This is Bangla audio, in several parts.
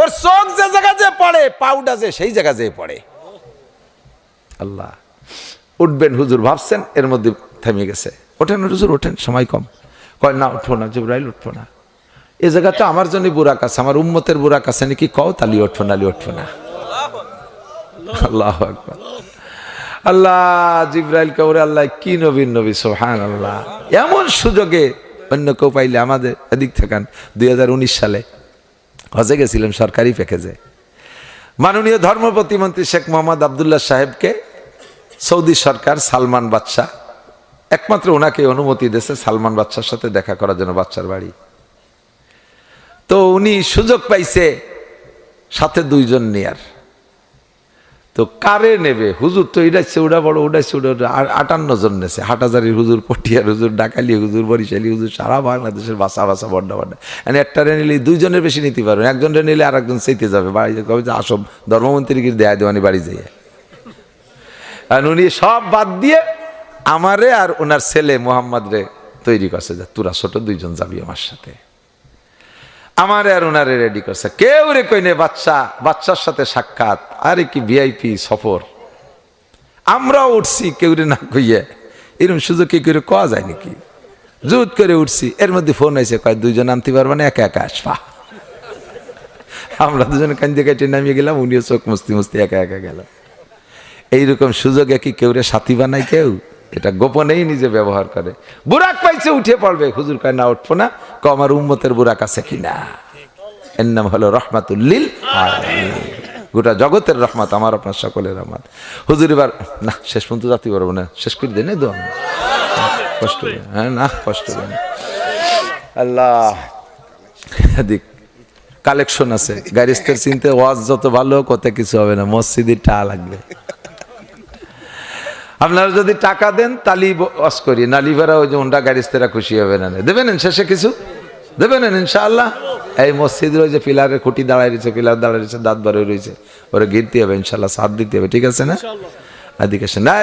ওর চোখ যে জায়গা যে পড়ে পাউডা যে সেই জায়গা যে পড়ে। আল্লাহ। উঠবেন হুজুর, ভাবছেন এর মধ্যে থেমে গেছে। ওঠেন হুজুর, ওঠেন, সময় কম। কয়, না, উঠবো না, জিব্রাইল, উঠবো না। এ জায়গা তো আমার জন্য বুড়া আছে, আমার উম্মতের বুড়াক আছে, নাকি কও তালি, উঠবো না উঠবো না? আল্লাহ আল্লাহ, জিব্রাইল কাউরে আল্লাহ, কি নবীন নবী সোহান আল্লাহ এমন সুযোগে অন্য কেউ পাইলে আমাদের, এদিক থাকান, দুই সালে। হজে গেছিলেন সরকারি প্যাকেজে। মাননীয় ধর্ম প্রতিমন্ত্রী শেখ মোহাম্মদ আবদুল্লাহ সাহেবকে সৌদি সরকার সালমান বাদশাহ, একমাত্র ওনাকে অনুমতি দিয়েছে সালমান বাদশার সাথে দেখা করার জন্য বাচ্চার বাড়ি। তো উনি সুযোগ পাইছে সাথে দুইজন নেয়ার। তো কারে নেবে? হুজুর তো ইডাইছে, উড়া বড়, উড়াইছে, উড়া। আর আটান্ন জন নেছে। হাটাজারির হুজুর, পটিয়ার হুজুর ডাকালি হুজুর, বরিশালী হুজুর, সারা বাংলাদেশের বাসা বাসা বড্ডা বড্ডা মানে একটারে নিলে দুইজনের বেশি নিতে পারবেন একজনের নিলে আর একজন সেইতে যাবে। বাড়ি কবে যে আসব ধর্মমন্ত্রীকে দেয়া দেওয়ানি বাড়ি যাইয়ে। আর উনি সব বাদ দিয়ে আমারে আর ওনার ছেলে মোহাম্মদ রে তৈরি করছে। যে, তোরা ছোট দুইজন যাবি আমার সাথে। আমারে আর ওনারে রেডি করছে। কেউ রে কইনে, বাচ্চা, বাচ্চার সাথে সাক্ষাৎ। আরে কি ভিআইপি সফর? আমরাও উঠছি, কেউ রে না কইয়ে। এরকম সুযোগ কি করে কোয়া যায় নাকি? জুত করে উঠছি। এর মধ্যে ফোন আইছে, কয়, দুইজন আনতে পারবে না? একা একা আসবা? আমরা দুজনে কান্দে কাটে নামিয়ে গেলাম, উনিও চোখ মুস্তি মুস্তি একা একা গেল এইরকম সুযোগে কি কেউ রে সাথী বানায় কেউ? এটা গোপনেই নিজে ব্যবহার করে। বুরাক পাইছে, উঠে পড়বে। হুজুর কয়, না, উঠবো না। ক আমার উম্মতের বুরাক আছে কিনা? এর নাম হলো রহমাতুল্লিল। গোটা জগতের রহমত, আমার, আপনার সকলের রহমত। হুজুর, এবার, না, শেষ পর্যন্ত যাতে পারব না। শেষ করে দেন দোয়া। কষ্ট হ্যাঁ না, কষ্ট আল্লাহ। দিক কালেকশন আছে। গাড়িস্তের চিনতে ওয়াজ যত ভালো, কত কিছু হবে না। মসজিদের টা লাগবে। আপনারা যদি টাকা দেন, তালি ওয়াজ করি। নালিভারা ওই যে ওনটা গাড়িস্তেরা খুশি হবে না। দেবেন শেষে কিছু? দেবেন ইনশাআল্লাহ। এই মসজিদ রয়েছে পিলারের খুঁটি দাঁড়ায় রয়েছে পিলার দাঁড়ায় রয়েছে দাঁত বারে রয়েছে। ওরা গিরতে হবে ইনশাল্লাহ সাথ দিতে হবে ঠিক আছে না? এদিকে আসেন না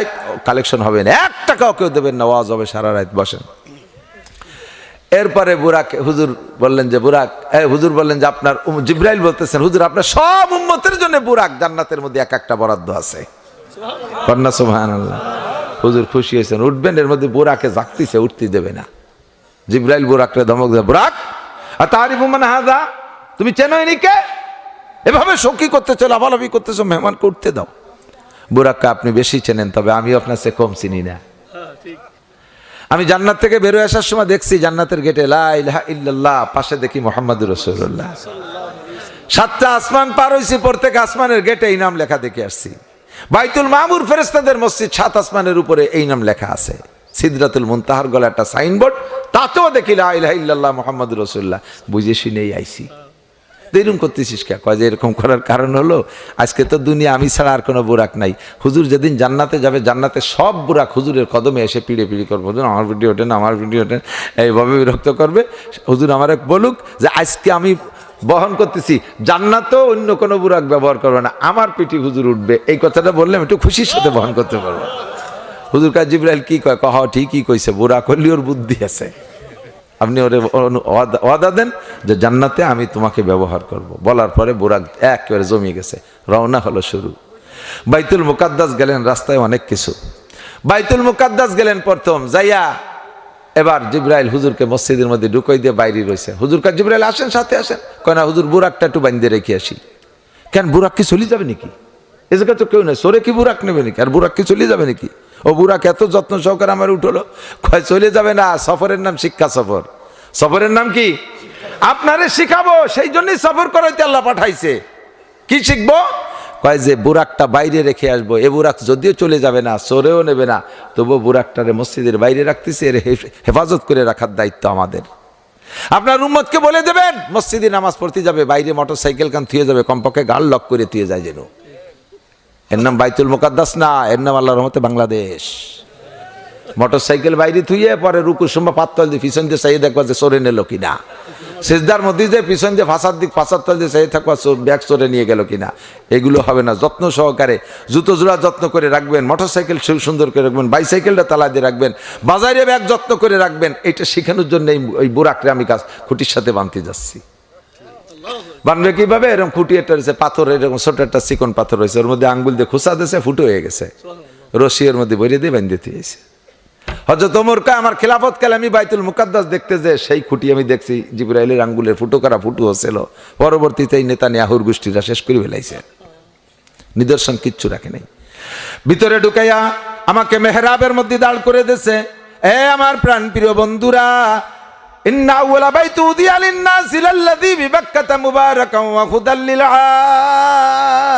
কালেকশন হবে না এক টাকাও কেউ দেবেন না ওয়াজ হবে সারা রাত বসেন। এরপরে বুরাক হুজুর বললেন যে বুরাক এই হুজুর বললেন যে আপনার জিব্রাইল বলতেছেন হুজুর আপনার সব উম্মতের জন্য বুরাক জান্নাতের মধ্যে এক একটা বরাদ্দ আছে। কন্যা আল্লাহ হুজুর খুশি হয়েছেন উঠবেন এর মধ্যে বুরাকে জাগতিছে উঠতে দেবে না। জিব্রাইল বুরাকরে ধমক দেয়, বুরাক! আর তাহারি বুমান হাজা, তুমি চেনো ইনিকে এভাবে সখী করতেছো লাভালাভি করতেছো, মেহমান করতে দাও। বুরাককে আপনি বেশি চেনেন, তবে আমি আপনার সে কম চিনি না। আমি জান্নাত থেকে বেরোয় আসার সময় দেখছি জান্নাতের গেটে ইল্লাল্লাহ, পাশে দেখি মোহাম্মদ রসুল্লাহ সাতটা আসমান পার হয়েছি প্রত্যেক আসমানের গেটে এই নাম লেখা দেখে আসছি। বাইতুল মামুর ফেরেস্তাদের মসজিদ, সাত আসমানের উপরে এই নাম লেখা আছে। সিদরাতুল মুনতাহার গলা একটা সাইনবোর্ড তাতেও দেখি লা ইলাহা ইল্লাল্লাহ মোহাম্মদ রসুল্লাহ বুঝে শুনেই আইসি এরকম করতেছিস কে কয় যে এরকম করার কারণ হলো, আজকে তো দুনিয়া আমি ছাড়া আর কোনো বুরাক নাই। হুজুর যেদিন জান্নাতে যাবে, জান্নাতে সব বুরাক হুজুরের কদমে এসে পিড়ে পিড়ি করব। হুজুর, আমার ভিডিও ওঠেন আমার ভিডিও ওঠেন এইভাবে বিরক্ত করবে। হুজুর আমার এক বলুক যে, আজকে আমি বহন করতেছি, জান্নাতেও অন্য কোনো বুরাক ব্যবহার করবে না। আমার পিঠি হুজুর উঠবে। এই কথাটা বললে আমি একটু খুশির সাথে বহন করতে পারব। হুজুর কাজ জিব্রাইল কি কয়? কহ ঠিকই কইছে বুরাক হলে ওর বুদ্ধি আছে। আপনি ওরে ওয়াদা- দেন যে জান্নাতে আমি তোমাকে ব্যবহার করব। বলার পরে বুরাক একেবারে জমিয়ে গেছে। রওনা হলো শুরু। বাইতুল মুকাদ্দাস গেলেন রাস্তায় অনেক কিছু। বাইতুল মুকাদ্দাস গেলেন প্রথম, যাইয়া এবার জিব্রাইল হুজুরকে মসজিদের মধ্যে ঢুকাই দিয়ে বাইরে রয়েছে হুজুর কাজ জিব্রাইল, আসেন, সাথে আসেন। কয়, না, হুজুর বুরাকটা একটু বান্ধিয়ে রেখে আসি। কেন বুরাক কি চলে যাবে নাকি? এ জায়গায় তো কেউ নেই। সরে কি বুরাক নেবে নাকি? আর বুরাক কি চলে যাবে নাকি? ও বুরাক এত যত্ন সহকারে আমার উঠল, কয়, চলে যাবে না, সফরের নাম শিক্ষা সফর। সফরের নাম কি? আপনারে শিখাবো, সেই জন্যই সফর করাইতে আল্লাহ পাঠাইছে। কি শিখব? কয়, যে বুরাকটা বাইরে রেখে আসব। এ বুরাক যদিও চলে যাবে না সরেও নেবে না, তবুও বুরাকটারে মসজিদের বাইরে রাখতেছে, এর হেফাজত করে রাখার দায়িত্ব আমাদের। আপনার উম্মতকে বলে দেবেন, মসজিদে নামাজ পড়তে যাবে, বাইরে মোটর সাইকেল কান থুয়ে যাবে, কমপক্ষে গাল লক করে থুয়ে যায় যেন। এর নাম বাইতুল মুকাদ্দাস না, এর নাম আল্লাহ রহমতে বাংলাদেশ। মোটর সাইকেল বাইরে থুয়ে পরে রুকু সম্বা পাত্তল দিয়ে পিছন দিয়ে চাইয়ে দেখবা যে সরে নিল কিনা। সেজদার মধ্যে যে পিছন দিয়ে ফাঁসার দিক, ফাঁসার তল দিয়ে চাইয়ে থাকবা ব্যাগ সরে নিয়ে গেল কিনা। এগুলো হবে না, যত্ন সহকারে জুতো জোড়া যত্ন করে রাখবেন মোটর সাইকেল সুন্দর করে রাখবেন, বাইসাইকেলটা তালা দিয়ে রাখবেন বাজারে ব্যাগ যত্ন করে রাখবেন। এটা শেখানোর জন্য এই- ওই বুড়াকরে আমি কাজ খুঁটির সাথে বানতে যাচ্ছি। বানবে কীভাবে? এরকম খুঁটি একটা রয়েছে, পাথর, এরকম ছোট একটা চিকন পাথর রয়েছে। ওর মধ্যে আঙ্গুল দিয়ে খুসা দিয়েছে, ফুটো হয়ে গেছে। রশি মধ্যে বইরে দিয়ে বান্ধে দিয়েছে। হজরত আমার খেলাফত কালে আমি বাইতুল মুকাদ্দাস দেখতে যে সেই খুঁটি আমি দেখছি আঙ্গুলের ফুটো করা ফুটো হচ্ছিল। পরবর্তীতে এই নেতা নিয়াহুর গোষ্ঠীরা শেষ করে ফেলাইছে। নিদর্শন কিচ্ছু রাখে নাই। ভিতরে ঢুকাইয়া আমাকে মেহরাবের মধ্যে দাঁড় করে দিয়েছে। এ আমার প্রাণ প্রিয় বন্ধুরা ওয়া হুদাল লিল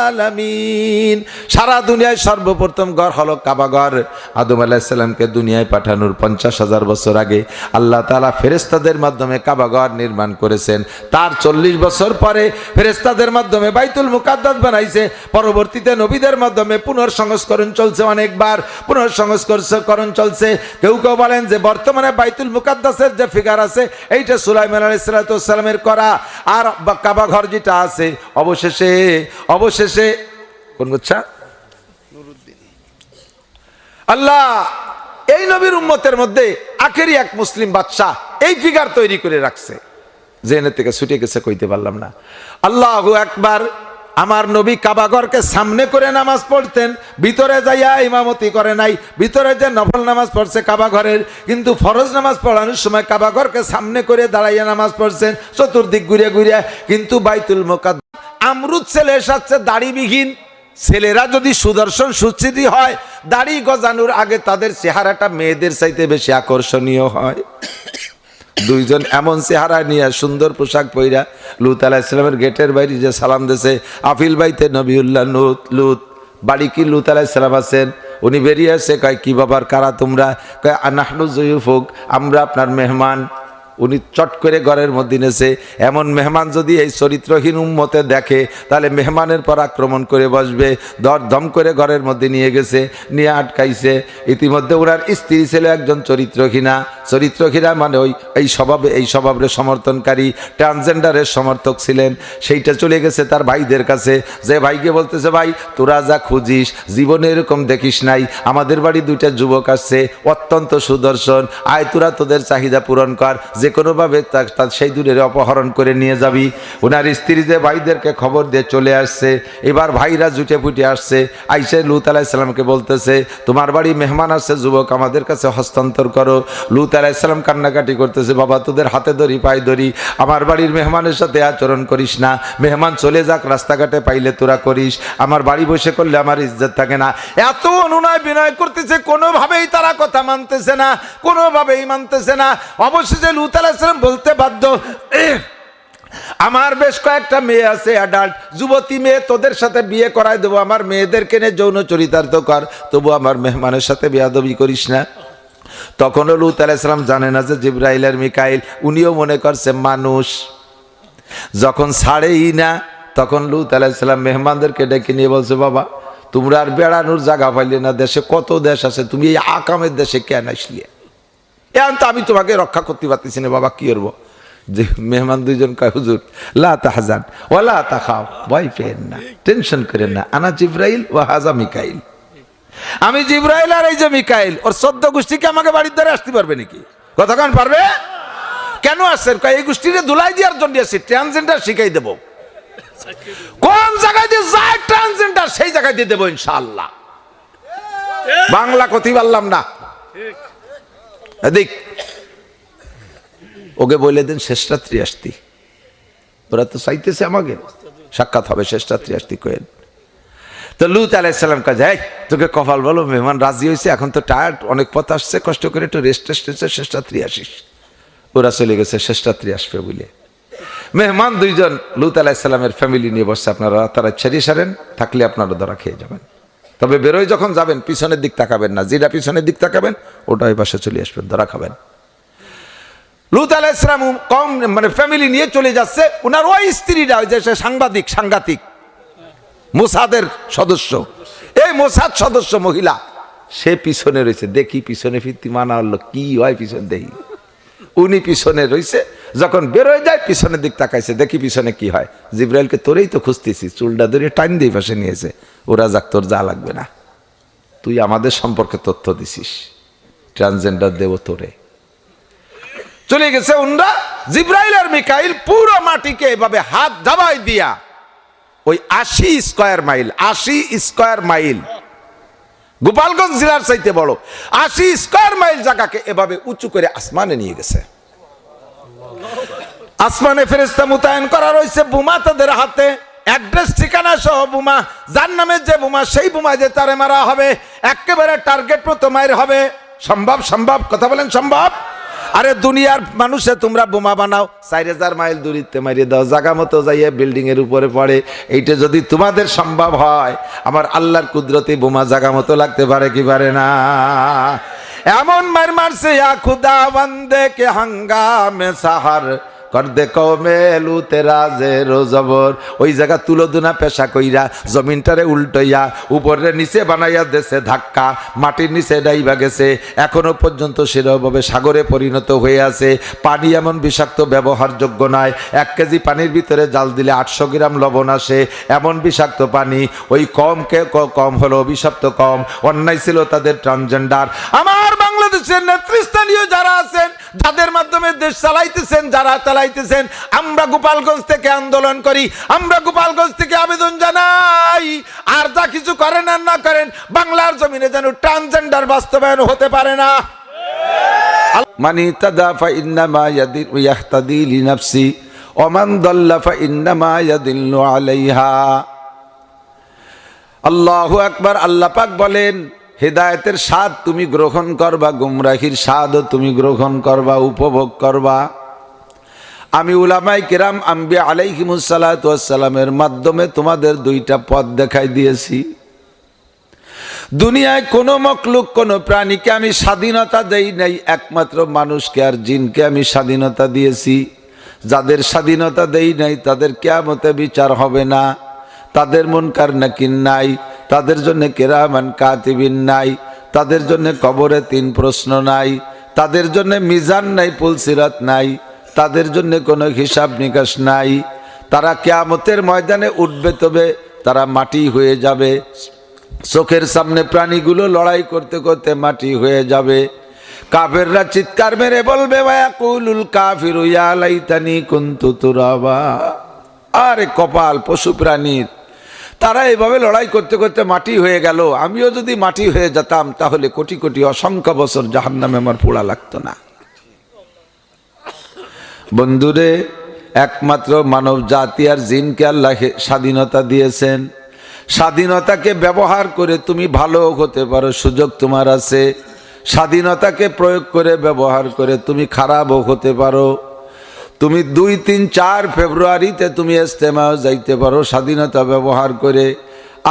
আলামিন। সারা দুনিয়ায় সর্বপ্রথম ঘর হলো কাবা ঘর। আদম আলাইহিস সালামকে দুনিয়ায় পাঠানোর পঞ্চাশ হাজার বছর আগে আল্লাহ তাআলা ফেরেশতাদের মাধ্যমে কাবা ঘর নির্মাণ করেছেন। তার চল্লিশ বছর পরে ফেরেশতাদের মাধ্যমে বাইতুল মুকাদ্দাস বানাইছে। পরবর্তীতে নবীদের মাধ্যমে পুনর্সংস্করণ চলছে অনেকবার। পুনর্সংস্করণ চলছে। কেউ কেউ বলেন যে বর্তমানে বাইতুল মুকাদ্দাসের যে ফিগার আছে এইটা সুলাইমান আলাইসালামের করা। আর কাবা ঘর যেটা আছে, অবশেষে অবশেষে, কোন গুচ্ছা? আল্লাহ, এই নবীর উম্মতের মধ্যে আখেরি এক মুসলিম বাদশাহ এই ফিগার তৈরি করে রাখছে। জেনে থেকে ছুটে গেছে, কইতে পারলাম না। আল্লাহ একবার আমার নবী কাবাগরকে সামনে করে নামাজ পড়তেন, ভিতরে যাইয়া ইমামতি করে নাই, ভিতরে যে নফল নামাজ পড়ছে কাবাঘরের কিন্তু ফরজ নামাজ পড়ানোর সময় কাবাঘরকে সামনে করে দাঁড়াইয়া নামাজ পড়ছেন, চতুর্দিক ঘুরে ঘুরে, কিন্তু বাইতুল মোকাদ আমরুদ ছেলে এসাচ্ছে দাড়িবিহীন, ছেলেরা যদি সুদর্শন সুচিতি হয়, দাড়ি গজানোর আগে তাদের চেহারাটা মেয়েদের চাইতে বেশি আকর্ষণীয় হয়। দুইজন এমন চেহারা নিয়ে সুন্দর পোশাক পইরা লুত আলাহ ইসলামের গেটের বাইরে যে সালাম দিছে, আফিল বাইতে নবিউল্লাহ লুত লুত, বাড়ি কি লুত আলাহ ইসলাম আছেন? উনি বেরিয়ে আসে, কয়, কী বাবার কারা তোমরা? কয় আনাহনু জয়ুফুক, আমরা আপনার মেহমান। উনি চট করে ঘরের মধ্যে নেছে। এমন মেহমান যদি এই চরিত্রহীন উম্মতে দেখে, তাহলে মেহমানের পর আক্রমণ করে বসবে দর দম করে ঘরের মধ্যে নিয়ে গেছে, নিয়ে আটকাইছে। ইতিমধ্যে ওনার স্ত্রী ছিল একজন চরিত্রহীনা। চরিত্রহীনা মানে ওই, এই স্বভাবে, এই স্বভাবের সমর্থনকারী, ট্রান্সজেন্ডারের সমর্থক ছিলেন। সেইটা চলে গেছে তার ভাইদের কাছে। যে ভাইকে বলতেছে, ভাই, তোরা যা খুঁজিস, জীবনে এরকম দেখিস নাই। আমাদের বাড়ি দুইটা যুবক আসছে, অত্যন্ত সুদর্শন। আয় তোরা, তোদের চাহিদা পূরণ কর। যে কোনোভাবে তা- তা সেই দূরের অপহরণ করে নিয়ে যাবি। ওনার স্ত্রী যে ভাইদেরকে খবর দিয়ে চলে আসছে, এবার ভাইরা জুটে ফুটে আসছে। আইসে লুত আলাইসাল্লামকে বলতেছে, তোমার বাড়ি মেহমান আসছে, যুবক, আমাদের কাছে হস্তান্তর করো। লুত আলাইসাল্লাম কান্নাকাটি করতেছে, বাবা, তোদের হাতে ধরি, পায়ে ধরি, আমার বাড়ির মেহমানের সাথে আচরণ করিস না। মেহমান চলে যাক, রাস্তাঘাটে পাইলে তোরা করিস। আমার বাড়ি বসে করলে আমার ইজ্জত থাকে না। এত অনুনয় বিনয় করতেছে, কোনোভাবেই তারা কথা মানতেছে না, কোনোভাবেই মানতেছে না। অবশেষে লুত আলাইসাল্লাম বলতে বাধ্য "এহ, আমার বেশ কয়েকটা মেয়ে আছে অ্যাডাল্ট যুবতী মেয়ে তোদের সাথে বিয়ে করায় দেবো। আমার মেয়েদেরকে নিয়ে যৌন চরিতার্থ কর। তবু আমার মেহমানের সাথে বিয়াদবি করিস না। তখনও লুত আলাইসালাম জানে না যে জিব্রাইল আর মিকাইল উনিও মনে করছে মানুষ। যখন ছাড়েই না তখন লুত আলাইসালাম মেহমানদেরকে ডেকে নিয়ে বলছে বাবা তোমরা আর বেড়ানোর জায়গা পাইলে না দেশে কত দেশ আছে? তুমি এই আকামের দেশে কেন আসলে? এখন তো আমি তোমাকে রক্ষা করতে পারতেছি না, বাবা, কি করব? যে মেহমান দুইজন কয়, হুজুর, লা তাহজান ওয়ালা তাখাও ভয় পেয়েন না, টেনশন করেন না। আনা জিব্রাইল ও হাজা মিকাইল। আমি জিব্রাইল আর এই যে মিকাইল, ওর সদ্য গোষ্ঠীকে আমাকে বাড়ির দ্বারে আসতে পারবে নাকি? কতক্ষণ পারবে? কেন আসছেন? কয়, এই গোষ্ঠীরে দুলাই দেওয়ার জন্য আসছি ট্রান্সজেন্ডার শিখাই দেব। কোন জায়গায় দিয়ে যায় ট্রান্সজেন্ডার, সেই জায়গায় দিয়ে দেবো ইনশাআল্লাহ। বাংলা কথি পারলাম না। এদিক। ওকে বলে দেন, শেষ রাত্রি আসতি। ওরা তো চাইতেছে আমাকে। সাক্ষাৎ হবে, শেষ রাত্রি আসতি কোয়েন। তো লুত আলাইসাল্লাম কাজ এই তোকে কপাল বলো, মেহমান রাজি হয়েছে এখন তো টায়ার্ড অনেক পথ আসছে, কষ্ট করে একটু রেস্ট টেস্ট এসে শেষ রাত্রি আসিস। ওরা চলে গেছে, শেষ রাত্রি আসবে বলে। মেহমান দুইজন লুত আলাইসাল্লামের ফ্যামিলি নিয়ে বসছে, আপনারা তারা ছেড়ে সারেন, থাকলে আপনারা ধরা খেয়ে যাবেন। তবে বেরোয় যখন যাবেন, পিছনের দিক তাকাবেন না। যেটা পিছনের দিক তাকাবেন, ওটা ওই পাশে চলে আসবেন, ধরা খাবেন। লুত আলাইসলাম কম মানে ফ্যামিলি নিয়ে চলে যাচ্ছে। ওনার ওই স্ত্রীরা ওই যে সে সাংবাদিক, সাংঘাতিক। মোসাদের সদস্য। এই মোসাদ সদস্য মহিলা, সে পিছনে রয়েছে। দেখি পিছনে ফিরতি মানা হলো, কি হয় পিছনে দেখি। উনি পিছনে রয়েছে, যখন বেরোয় যায়, পিছনের দিক তাকাইছে। দেখি পিছনে কি হয়। জিব্রাইলকে তোরেই তো খুঁজতেছি, চুলটা ধরে টাইম দিয়ে পাশে নিয়েছে। ওরা যাক, তোর যা লাগবে না। তুই আমাদের সম্পর্কে তথ্য দিছিস। ট্রান্সজেন্ডার দেব তোরে। চলে গেছে উনরা। জিব্রাইল আর মিকাইল পুরো মাটিকে এভাবে হাত দাবাই দিয়া ওই আশি স্কয়ার মাইল, আশি স্কয়ার মাইল, গোপালগঞ্জ জেলার চাইতে বড়, আশি স্কয়ার মাইল জায়গাকে এভাবে উঁচু করে আসমানে নিয়ে গেছে। আসমানে ফেরেস্তা মোতায়েন করা রয়েছে বোমা তাদের হাতে। অ্যাড্রেস ঠিকানা সহ বোমা, যার নামে যে বোমা, সেই বোমা যে তারে মারা হবে, একেবারে টার্গেট মতো মায়ের হবে। সম্ভব সম্ভব? কথা বলেন, সম্ভব? আরে দুনিয়ার মানুষে তোমরা বোমা বানাও, চার হাজার মাইল দূরিতে মারিয়ে দাও, জাগা মতো যাইয়ে বিল্ডিং এর উপরে পড়ে। এইটা যদি তোমাদের সম্ভব হয়, আমার আল্লাহর কুদরতি বোমা জাগা মতো লাগতে পারে কি পারে না? এমন মার মারছে খুদা বন্দে কে হাঙ্গামে সাহার? কর দে কমেলু তেরা যে রোজবর ওই জায়গা তুলোদুনা পেশা কইরা, জমিনটারে উল্টইয়া, উপরে নিচে বানাইয়া দেশে ধাক্কা, মাটির নিচে ডাইবা গেছে, এখনও পর্যন্ত সেরকমভাবে সাগরে পরিণত হয়ে আছে। পানি এমন বিষাক্ত ব্যবহারযোগ্য নয়, এক কেজি পানির ভিতরে জাল দিলে আটশো গ্রাম লবণ আসে, এমন বিষাক্ত পানি, ওই কম কে কম হলো অভিশপ্ত কম, অন্যায় ছিল তাদের ট্রান্সজেন্ডার আমার বাংলাদেশের নেতৃস্থানীয় যারা আছেন, যাদের মাধ্যমে দেশ চালাইতেছেন, যারা চালাইতেছেন, আমরা গোপালগঞ্জ থেকে আন্দোলন করি, আমরা গোপালগঞ্জ থেকে আবেদন জানাই। আর যা কিছু করেন আর না করেন, বাংলার জমিনে যেন ট্রান্সজেন্ডার বাস্তবায়ন হতে পারে না। মানি তাদা ফা ইন্নামা ইয়াহতাদি লিনাফসি ওমান দাল্লা ফা ইন্নামা ইয়াদিল্লু আলাইহা। আল্লাহু আকবার, আল্লাহ পাক বলেন হেদায়েতের স্বাদ তুমি গ্রহণ করবা, গুমরাহির স্বাদও তুমি গ্রহণ করবা, উপভোগ করবা। আমি উলামাই কিরাম, আম্বি আলাইহিমুসালামের মাধ্যমে তোমাদের দুইটা পথ দেখাই দিয়েছি। দুনিয়ায় কোনো মকলুক কোনো প্রাণীকে আমি স্বাধীনতা দেই নাই, একমাত্র মানুষকে আর জিনকে আমি স্বাধীনতা দিয়েছি। যাদের স্বাধীনতা দেই নাই, তাদের কেয়ামতে বিচার হবে না। তাদের মনকার নাকির নাই তাদের জন্য কেরামান কাতিবিন নাই, তাদের জন্য কবরে তিন প্রশ্ন নাই, তাদের জন্য মিজান নাই পুলসিরাত নাই, তাদের জন্য কোনো হিসাব নিকাশ নাই। তারা কেয়ামতের ময়দানে উঠবে তবে তারা মাটি হয়ে যাবে। চোখের সামনে প্রাণীগুলো লড়াই করতে করতে মাটি হয়ে যাবে। কাফেররা চিৎকার মেরে বলবে কাফিরু আরে কপাল পশু প্রাণীর তারা এভাবে লড়াই করতে করতে মাটি হয়ে গেল। আমিও যদি মাটি হয়ে যেতাম, তাহলে কোটি কোটি অসংখ্য বছর জাহান্নামে আমার পোড়া লাগতো না। বন্ধুরে, একমাত্র মানব জাতি আর জিনকে আল্লাহ স্বাধীনতা দিয়েছেন। স্বাধীনতাকে ব্যবহার করে তুমি ভালো হতে পারো, সুযোগ তোমার আছে। স্বাধীনতাকে প্রয়োগ করে ব্যবহার করে তুমি খারাপও হতে পারো। তুমি দুই, তিন, চার ফেব্রুয়ারিতে তুমি ইস্তেমাও যাইতে পারো, স্বাধীনতা ব্যবহার করে।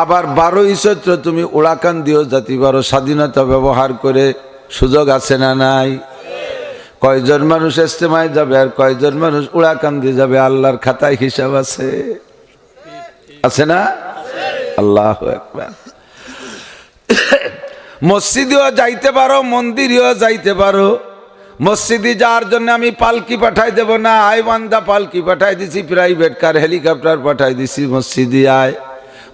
আবার বারোই চৈত্র তুমি উড়াকান দিয়েও যাতে পারো, স্বাধীনতা ব্যবহার করে। সুযোগ আছে না নাই? কয়জন মানুষ ইস্তেমায় যাবে আর কয়জন মানুষ উড়াকান্দি যাবে, আল্লাহর খাতায় হিসাব আছে? আছে না? আল্লাহ একবার মসজিদেও যাইতে পারো, মন্দিরেও যাইতে পারো। মসজিদে যাওয়ার জন্য আমি পালকি পাঠাই দেব না আয় বান্দা পালকি পাঠাই দিছি প্রাইভেট কার হেলিকপ্টার পাঠাই দিছি, মসজিদে আয়।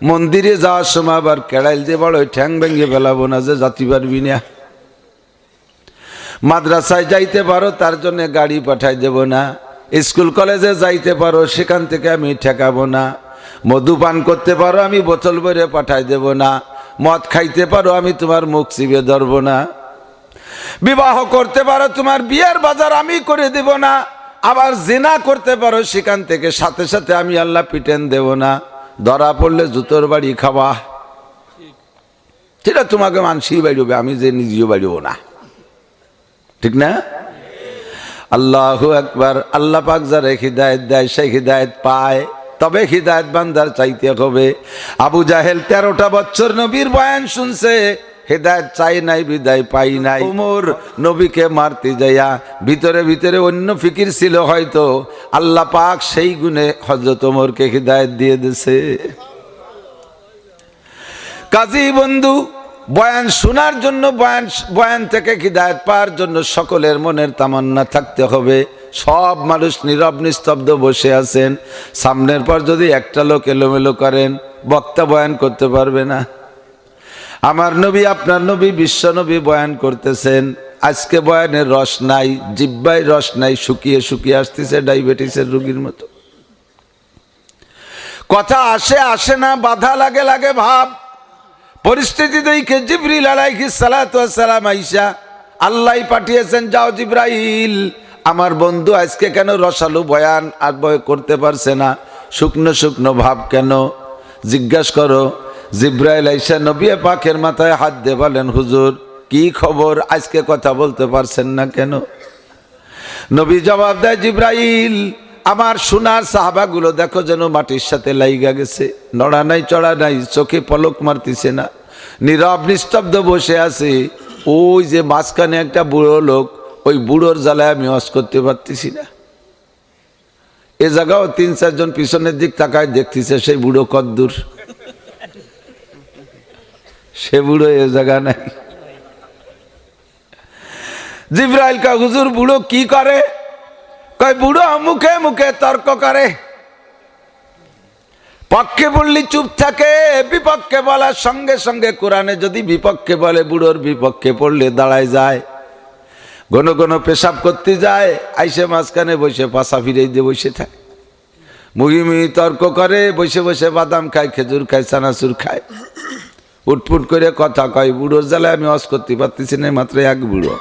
মন্দিরে যাওয়ার সময় আবার কেড়াইল দিয়ে বড় ঠ্যাং ভেঙে ফেলাবো না যে জাতি পারবি না। মাদ্রাসায় যাইতে পারো, তার জন্য গাড়ি পাঠাই দেব না। স্কুল কলেজে যাইতে পারো, সেখান থেকে আমি ঠেকাবো না। মধুপান করতে পারো, আমি বোতল ভরে পাঠাই দেব না। মদ খাইতে পারো, আমি তোমার মুখ চিবে ধরবো না। বিবাহ করতে পারো, তোমার বিয়ের বাজার আমি করে দেব না। আবার জেনা করতে পারো, সেখান থেকে সাথে সাথে আমি আল্লাহ পিটেন দেব না। ধরা পড়লে জুতোর বাড়ি খাওয়া। সেটা তোমাকে মানসি বাড়িবে আমি যে নিজেও বাড়িব না। ঠিক না? আল্লাহ একবার আল্লাহ পাক যারা হৃদায়ত দেয়, সে হৃদায়ত পায়। তবে হৃদায়ত বান্দার চাইতে হবে। আবু জাহেল তেরোটা বছর নবীর বয়ান শুনছে। হেদায়ত চাই নাই বিদায় পাই নাই। উমর নবীকে মারতে যাইয়া ভিতরে ভিতরে অন্য ফিকির ছিল হয়তো। আল্লাহ পাক সেই গুণে হজরত ওমরকে হৃদায়ত দিয়ে দিছে। কাজী বন্ধু বয়ান শোনার জন্য বয়ান বয়ান থেকে হৃদায়ত পাওয়ার জন্য সকলের মনের তামান্না থাকতে হবে। সব মানুষ নীরব নিস্তব্ধ বসে আছেন। সামনের পর যদি একটা লোক এলোমেলো করেন বক্তা বয়ান করতে পারবে না। আমার নবী, আপনার নবী, বিশ্ব নবী বয়ান করতেছেন, আজকে বয়ানের রস নাই জিব্বাই রস নাই, শুকিয়ে শুকিয়ে আসতেছে ডায়াবেটিসের রোগীর মতো। কথা আসে আসে না, বাধা লাগে লাগে ভাব। পরিস্থিতি দেখে জিবরিল আলাইহিস সালাতু সালাম আইসা, আল্লাহ পাঠিয়েছেন, যাও জিব্রাইল, আমার বন্ধু আজকে কেন রসালু বয়ান আর বয় করতে পারছে না? শুকনো শুকনো ভাব কেন? জিজ্ঞাসা করো জিব্রাইল আইসা নবী পাখের মাথায় হাত দিয়ে বলেন, হুজুর, কি খবর? আজকে কথা বলতে পারছেন না কেন? নবী জবাব দেয়, জিব্রাইল, আমার সোনার সাহাবাগুলো দেখো যেন মাটির সাথে লাইগা গেছে। নড়া নাই, চড়া নাই, চোখে পলক মারতিছে না। নীরব, নিস্তব্ধ বসে আছে। ওই যে মাঝখানে একটা বুড়ো লোক, ওই বুড়োর জ্বালায় আমি অস করতে পারতেছি না। এ জায়গাও তিন চারজন পিছনের দিক তাকায় দেখতেছে সেই বুড়ো কদ্দুর। সে বুড়ো এ জায়গা নাই। জিব্রাইল কা হুজুর, বুড়ো কি করে? কয়, বুড়ো মুখে মুখে তর্ক করে। পক্ষে বললি চুপ থাকে, বিপক্ষে বলার সঙ্গে সঙ্গে কোরআনে যদি বিপক্ষে বলে, বুড়োর বিপক্ষে পড়লে দাঁড়ায় যায়। ঘন ঘন পেশাব করতে যায়, আইসে মাঝখানে বসে পাশা ফিরে দিয়ে বসে থাকে। মুহিমি তর্ক করে, বসে বসে বাদাম খায়, খেজুর খায়, চানাচুর খায়। উটপুট করে কথা কয়, বুড়োর জ্বালায় আমি অস করতে পারতেছি না মাত্র এক বুড়ো।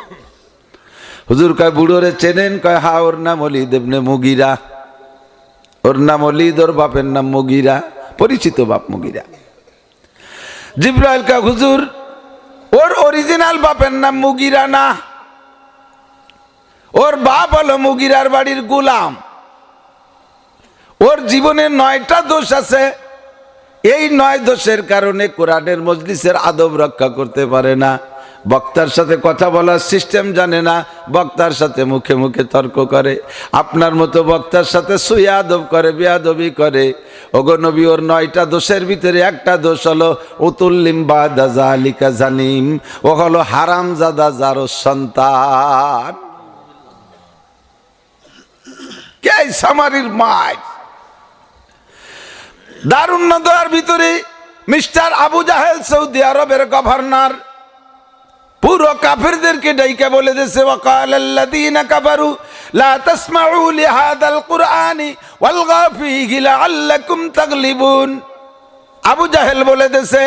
হুজুর কয়, বুড়োরে চেনেন? কয়, হা, ওর নাম অলি দেবনে মুগিরা। ওর নাম অলিদ, ওর বাপের নাম মুগিরা। পরিচিত বাপ মুগিরা। জিব্রাইল কা হুজুর, ওর অরিজিনাল বাপের নাম মুগিরা না। ওর বাপ হলো মুগিরার বাড়ির গুলাম। ওর জীবনে নয়টা দোষ আছে। এই নয় দোষের কারণে কোরআনের মজলিসের আদব রক্ষা করতে পারে না। বক্তার সাথে কথা বলার সিস্টেম জানে না, বক্তার সাথে মুখে মুখে তর্ক করে। আপনার মতো বক্তার সাথে সুই আদব করে, বেয়াদবি করে। নবী, ওর নয়টা দোষের ভিতরে একটা দোষ হলো উতুল্লিম বা দাজা আলিকা জানিম। ও হলো হারাম জাদা যারো সন্তান। কে সামারির মায়? দারুণ নদয়ার ভিতরে মিস্টার আবু জাহেল সৌদি আরবের গভর্নর। পুরো কাফেরদেরকে ডাইকে বলে দিয়েছে, ওয়াকাল আল্লাযীনা কাফারু, লা তাসমাউ লিহাদাল কুরআনি ওয়ালগা ফীহি লাআল্লাকুম তাগলিবুন। আবু জাহেল বলে দিয়েছে,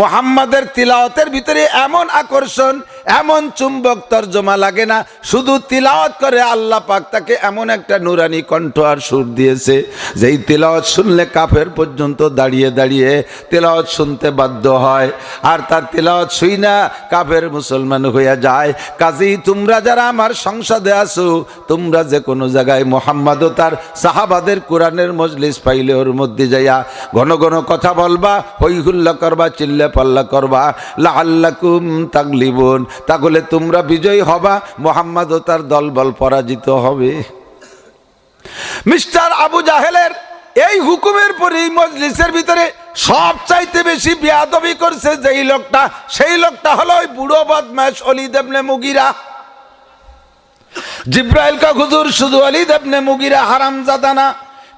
মোহাম্মদের তিলাওয়াতের ভিতরে এমন আকর্ষণ এমন চুম্বক তর্জমা লাগে না, শুধু তিলাওয়াত করে আল্লাহ পাক তাকে এমন একটা নুরানি কণ্ঠ আর সুর দিয়েছে, যেই তিলাওয়াত শুনলে কাফের পর্যন্ত দাঁড়িয়ে দাঁড়িয়ে তিলাওয়াত শুনতে বাধ্য হয়। আর তার তিলাওয়াত শুই না, কাফের মুসলমান হইয়া যায়। কাজেই তোমরা যারা আমার সংসদে আসো তোমরা যে কোনো জায়গায় মোহাম্মদ ও তার সাহাবাদের কোরআনের মজলিস পাইলে ওর মধ্যে যাইয়া ঘন ঘন কথা বলবা হই হুল্লা করবা চিল্লা পাল্লা করবা লাল্লাকুম তাগলিবুন। তাহলে তোমরা বিজয়ী হবা, মোহাম্মদ ও তার দলবল পরাজিত হবে। মিস্টার আবু জাহেলের এই হুকুমের পরে এই মজলিসের ভিতরে সব চাইতে বেশি বিয়াদবি করছে যেই লোকটা, সেই লোকটা হলো ওই বুড়ো বদমাস অলি দেবনে মুগিরা। জিব্রাইল কা হুজুর শুধু আলী দেবনে মুগিরা হারাম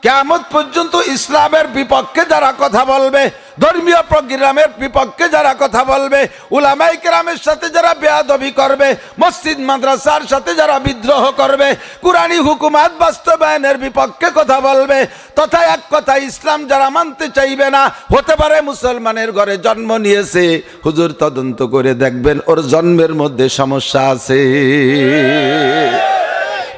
কেমন পর্যন্ত ইসলামের বিপক্ষে যারা কথা বলবে, ধর্মীয় প্রোগ্রামের বিপক্ষে যারা কথা বলবে উলামাই কেরামের সাথে যারা বেয়াদবি করবে, মসজিদ, মাদ্রাসার সাথে যারা বিদ্রোহ করবে, কুরআনী হুকুমাত বাস্তবায়নের বিপক্ষে কথা বলবে, তথা এক কথা ইসলাম যারা মানতে চাইবে না, হতে পারে মুসলমানের ঘরে জন্ম নিয়েছে। হুজুর, তদন্ত করে দেখবেন ওর জন্মের মধ্যে সমস্যা আছে।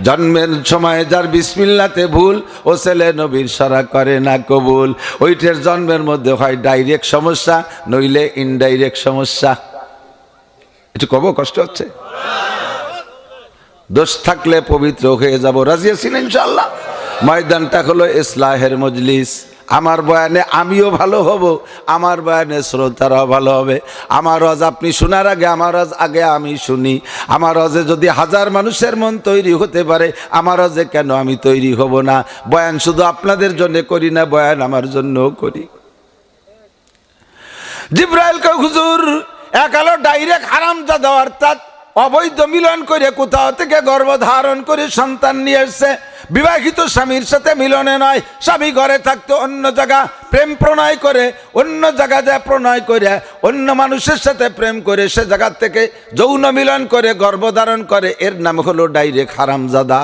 জন্মের সময় যার বিসমিল্লাতে ভুল, ও ছেলে নবীর সরা করে না কবুল। ওইটার জন্মের মধ্যে হয় ডাইরেক্ট সমস্যা, নইলে ইনডাইরেক্ট সমস্যা। একটু কব, কষ্ট হচ্ছে? দোষ থাকলে পবিত্র হয়ে যাব। রাজি ইনশাল্লাহ ময়দানটা হলো ইসলাহের মজলিস। আমার বয়ানে আমিও ভালো হব, আমার বয়ানে শ্রোতারাও ভালো হবে। আমার রজ আপনি শোনার আগে, আমার রজ আগে আমি শুনি। আমার রজে যদি হাজার মানুষের মন তৈরি হতে পারে, আমার রজে কেন আমি তৈরি হব না? বয়ান শুধু আপনাদের জন্য করি না, বয়ান আমার জন্যও করি। জিব্রাইল কে হুজুর, এক আলো ডাইরেক্ট হারাম যা দেওয়ার অর্থাৎ অবৈধ মিলন করে কোথাও থেকে গর্ভ ধারণ করে সন্তান নিয়ে এসছে। বিবাহিত স্বামীর সাথে মিলনে নয়। স্বামী ঘরে থাকতে অন্য জায়গা প্রেম প্রণয় করে, অন্য জায়গা যায় প্রণয় করে, অন্য মানুষের সাথে প্রেম করে, সে জায়গার থেকে যৌন মিলন করে গর্ভধারণ করে। এর নাম হলো ডাইরেক্ট হারামজাদা।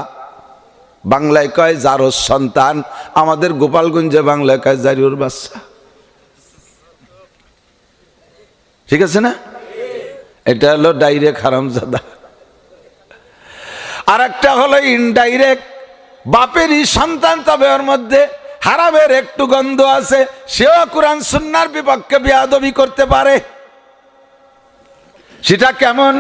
বাংলায় কয়, জারস সন্তান। আমাদের গোপালগঞ্জে বাংলায় কয় জারিওর বাচ্চা। ঠিক আছে না? এটা হলো ডাইরেক্ট হারামজাদা। আর একটা হলো ইনডাইরেক্ট বাপেরই সন্তান, তবে ওর মধ্যে হারামের একটু গন্ধ আছে। সেও কোরআন, সুন্নার বিপক্ষে বিয়াদবি করতে পারে। সেটা কেমন?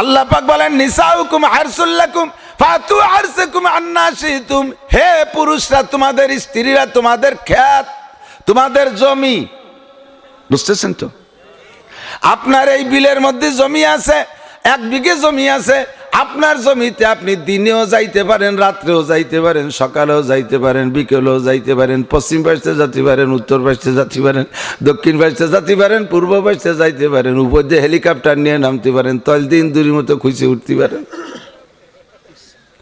আল্লাহ পাক বলেন, নিসাউকুম হারসুল্লাকুম ফাতু হারসুকুম আন্নাসিতুম হে পুরুষরা, তোমাদের স্ত্রীরা তোমাদের খ্যাত, তোমাদের জমি। বুঝতেছেন তো? আপনার এই বিলের মধ্যে জমি আছে, এক বিঘে জমি আছে, আপনার জমিতে আপনি দিনেও যাইতে পারেন, রাত্রেও যাইতে পারেন, সকালেও যাইতে পারেন, বিকেলেও যাইতে পারেন, পশ্চিম পাশে যাতে পারেন, উত্তর পাশে যেতে পারেন, দক্ষিণ পাশে যাতে পারেন, পূর্ব পাশে যাইতে পারেন, উপর দিয়ে হেলিকপ্টার নিয়ে নামতে পারেন, তল দিন দূরের মতো খুশি উঠতে পারেন।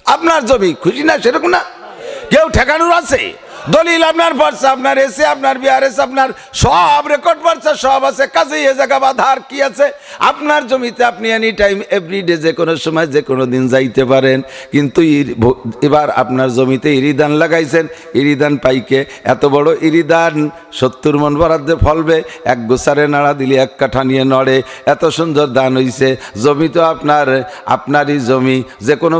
আপনার জমি খুশি না সেরকম না? কেউ ঠেকানোর আছে? দলিল আপনার পর্চা আপনার এসে আপনার বিআরএস আপনার সব রেকর্ড পর্চা সব আছে। কাজেই এ জায়গা বাধার কি আছে? আপনার জমিতে আপনি এনি টাইম এভরিডে যে কোনো সময়, যে কোনো দিন যাইতে পারেন। কিন্তু এবার আপনার জমিতে ইরিদান লাগাইছেন। ইরিদান পাইকে এত বড় ইরিদান, সত্তর মন বরাদ্দে ফলবে। এক গোসারে নাড়া দিলে এক কাঠা নিয়ে নড়ে। এত সুন্দর দান হইছে। জমি তো আপনার, আপনারই জমি। যে কোনো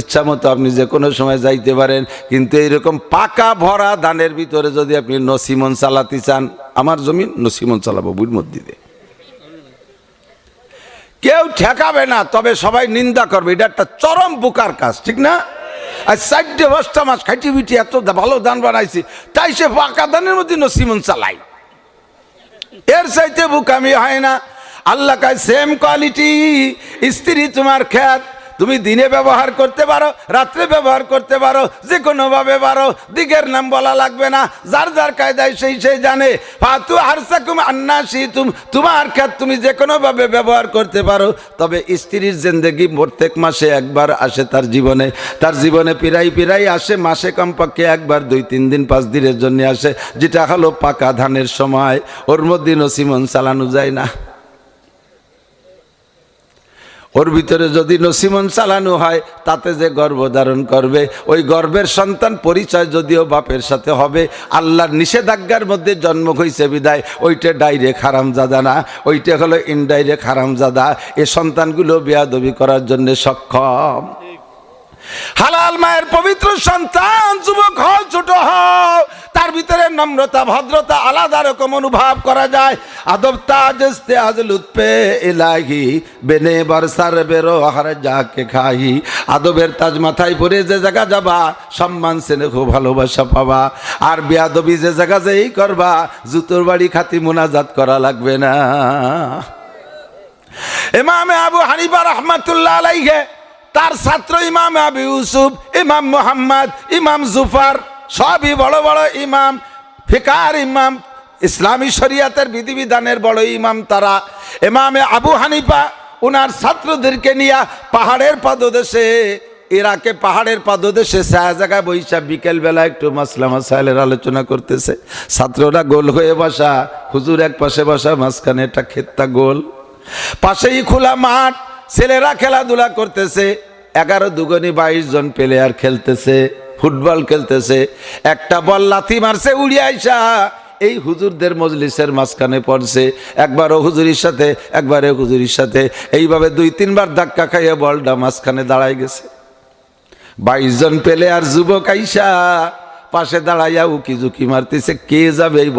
ইচ্ছা মতো আপনি যে কোনো সময় যাইতে পারেন। কিন্তু এইরকম পাকা ভরা দানের ভিতরে যদি আপনি নসিমন চালাতে চান, আমার জমি নসিমন চালাবো বুড় মধ্যে কেউ ঠেকাবে না, তবে সবাই নিন্দা করবে। এটা একটা চরম বোকার কাজ, ঠিক না? আর চারটে হয় সেম কোয়ালিটি স্ত্রী তোমার খ্যাত তুমি দিনে ব্যবহার করতে পারো, রাত্রে ব্যবহার করতে পারো যে কোনোভাবে পারো দিকের নাম বলা লাগবে না, যার যার কায়দায় সেই সেই জানে। ফাতু হারসাকুম আন্নাসি তুম তোমার খ্যাত তুমি যে কোনোভাবে ব্যবহার করতে পারো, তবে স্ত্রীর জিন্দেগি প্রত্যেক মাসে একবার আসে তার জীবনে। তার জীবনে পিরাই পিরাই আসে, মাসে কমপক্ষে একবার, দুই, তিন দিন, পাঁচ দিনের জন্য আসে, যেটা হলো পাকা ধানের সময়। ওর মধ্যে নসিমন চালানো যায় না। ওর ভিতরে যদি নসিমন চালানো হয়, তাতে যে গর্ভধারণ করবে। ওই গর্ভের সন্তান পরিচয় যদিও বাপের সাথে হবে, আল্লাহর নিষেধাজ্ঞার মধ্যে জন্ম হয়েছে বিদায়। ওইটা ডাইরেক্ট হারামজাদা না, ওইটা হলো ইনডাইরেক্ট হারামজাদা। এ সন্তানগুলো বেয়াদবি করার জন্য সক্ষম। হালাল মায়ের পবিত্র সন্তান, যুবক হও, ছোট হও। তার ভিতরে নম্রতা, ভদ্রতা আলাদা রকম অনুভব করা যায়। আদব তাজস্তে আজ লুৎপে এলাহি বেনে বরসার বেরো হার যাকে খাই আদবের তাজ মাথায় পরে যে জায়গা যাবা, সম্মান সেনে খুব ভালোবাসা পাবা। আর বেয়াদবি যে জায়গা যেই করবা, জুতোর বাড়ি খাতি মোনাজাত করা লাগবে না। ইমামে আবু হানিফা রহমাতুল্লাহ আলাইহে, তার ছাত্র ইমাম আবু ইউসুফ, ইমাম মোহাম্মদ, ইমাম জুফার সবই বড় বড় ইমাম, ফিকার ইমাম, ইসলামী শরিয়াতের বিধিবিধানের বড় ইমাম তারা। এমামে আবু হানিফা, উনার ছাত্রদেরকে নিয়ে পাহাড়ের পাদদেশে, ইরাকে পাহাড়ের পাদদেশে জায়গায় বৈশা বিকেলবেলা একটু মাসলা মাসাইলের আলোচনা করতেছে। ছাত্ররা গোল হয়ে বসা, হুজুর এক পাশে বসা, মাঝখানে একটা ক্ষেতটা গোল। পাশেই খোলা মাঠ, ছেলেরা খেলাধুলা করতেছে, এগারো দুগুনি বাইশ জন প্লেয়ার খেলতেছে। ফুটবল খেলতেছে, একটা বল লাথি মারছে উড়িয়ে আইসা। এই হুজুরদের মজলিসের মাঝখানে পড়ছে, একবারও হুজুরির সাথে একবারে হুজুরির সাথে। এইভাবে দুই, তিনবার ধাক্কা খাইয়ে বলটা মাঝখানে দাঁড়াই গেছে। বাইশ জন পেলে আর যুবক আইসা, পাশে দাঁড়াইয়া উকি ঝুঁকি মারতেছে, কে যাবে এই